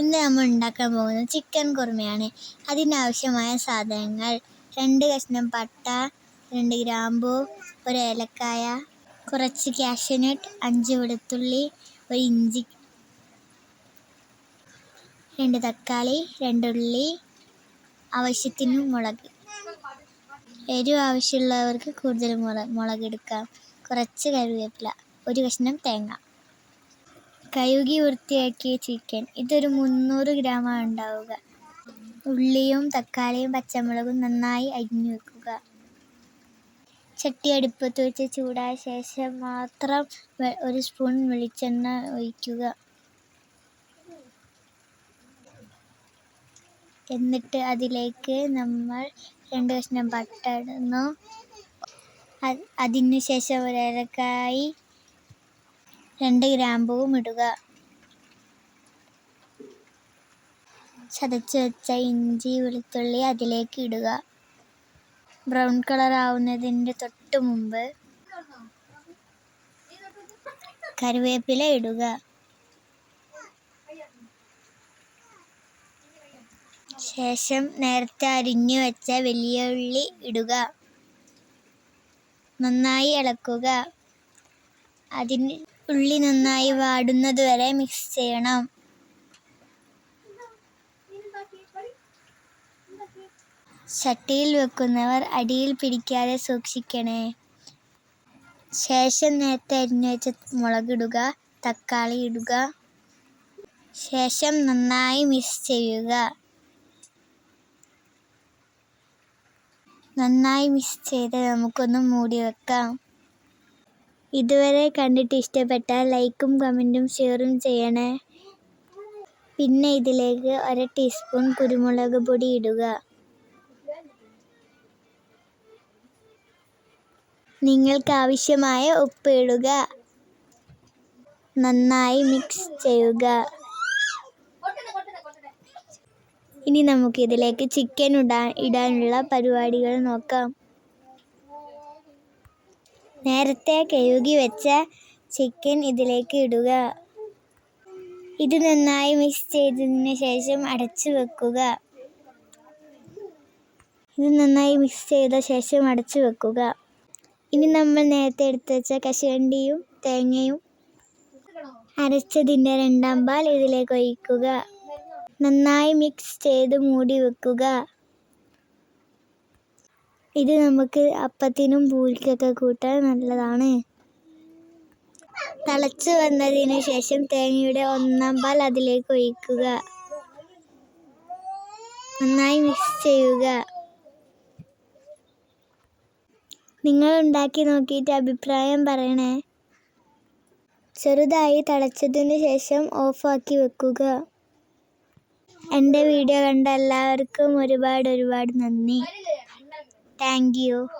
ഇന്ന് നമ്മൾ ഉണ്ടാക്കാൻ പോകുന്നത് ചിക്കൻ കുറുമയാണ്. അതിനാവശ്യമായ സാധനങ്ങൾ രണ്ട് കഷ്ണം പട്ട രണ്ട് ഗ്രാമ്പു ഒരു ഏലക്കായ കുറച്ച് കാഷ്യനട്ട് അഞ്ച് വെളുത്തുള്ളി ഒരു ഇഞ്ചി രണ്ട് തക്കാളി രണ്ട് ഉള്ളി ആവശ്യത്തിന് മുളക്. എരിവ് ആവശ്യമുള്ളവർക്ക് കൂടുതൽ മുളക് മുളക് എടുക്കാം. കുറച്ച് കറിവേപ്പില ഒരു കഷ്ണം തേങ്ങ. കഴുകി വൃത്തിയാക്കിയ ചിക്കൻ ഇതൊരു മുന്നൂറ് ഗ്രാമാണ് ഉണ്ടാവുക. ഉള്ളിയും തക്കാളിയും പച്ചമുളകും നന്നായി അരിഞ്ഞു വെക്കുക. ചട്ടി അടുപ്പത്ത് വെച്ച് ചൂടായ ശേഷം മാത്രം ഒരു സ്പൂൺ വെളിച്ചെണ്ണ ഒഴിക്കുക. എന്നിട്ട് അതിലേക്ക് നമ്മൾ രണ്ട് കഷ്ണം ബട്ടർ ഇടുന്നു. അതിനുശേഷം ഒരക്കായി രണ്ട് ഗ്രാമ്പൂവും ഇടുക. ചതച്ച് വെച്ച ഇഞ്ചി വെളുത്തുള്ളി അതിലേക്ക് ഇടുക. ബ്രൗൺ കളർ ആവുന്നതിന്റെ തൊട്ട് മുമ്പ് കറിവേപ്പില ഇടുക. ശേഷം നേരത്തെ അരിഞ്ഞു വെച്ച വലിയ ഉള്ളി ഇടുക. നന്നായി ഇളക്കുക. അതിന് ഉള്ളി നന്നായി വാടുന്നത് വരെ മിക്സ് ചെയ്യണം. ചട്ടിയിൽ വെക്കുന്നവർ അടിയിൽ പിടിക്കാതെ സൂക്ഷിക്കണേ. ശേഷം നേരത്തെ അരിഞ്ഞു വെച്ച മുളകിടുക തക്കാളി ഇടുക. ശേഷം നന്നായി മിക്സ് ചെയ്യുക. നന്നായി മിക്സ് ചെയ്ത് നമുക്കൊന്ന് മൂടി വെക്കാം. ഇതുവരെ കണ്ടിട്ട് ഇഷ്ടപ്പെട്ട ലൈക്കും കമന്റും ഷെയറും ചെയ്യണേ. പിന്നെ ഇതിലേക്ക് അര ടീസ്പൂൺ കുരുമുളക് പൊടി ഇടുക. നിങ്ങൾക്ക് ആവശ്യമായ ഉപ്പ് ഇടുക. നന്നായി മിക്സ് ചെയ്യുക. ഇനി നമുക്ക് ഇതിലേക്ക് ചിക്കൻ ഇടാൻ ഇടാനുള്ള പരിപാടികൾ നോക്കാം. നേരത്തെ കഴുകി വെച്ച ചിക്കൻ ഇതിലേക്ക് ഇടുക. ഇത് നന്നായി മിക്സ് ചെയ്തതിന് ശേഷം അടച്ചു വെക്കുക. ഇത് നന്നായി മിക്സ് ചെയ്ത ശേഷം അടച്ചു വെക്കുക. ഇനി നമ്മൾ നേരത്തെ എടുത്ത് വെച്ച കശുവണ്ടിയും തേങ്ങയും അരച്ചതിന്റെ രണ്ടാം പാൽ ഇതിലേക്ക് ഒഴിക്കുക. നന്നായി മിക്സ് ചെയ്ത് മൂടി വെക്കുക. ഇത് നമുക്ക് അപ്പത്തിനും പൂരിക്കൊക്കെ കൂട്ടാൻ നല്ലതാണ്. തിളച്ച് വന്നതിന് ശേഷം തേങ്ങയുടെ ഒന്നാം പാൽ അതിലേക്ക് ഒഴിക്കുക. നന്നായി മിക്സ് ചെയ്യുക. നിങ്ങൾ ഉണ്ടാക്കി നോക്കിയിട്ട് അഭിപ്രായം പറയണേ. ചെറുതായി തിളച്ചതിന് ശേഷം ഓഫാക്കി വെക്കുക. എന്റെ വീഡിയോ കണ്ട എല്ലാവർക്കും ഒരുപാട് ഒരുപാട് നന്ദി. Thank you.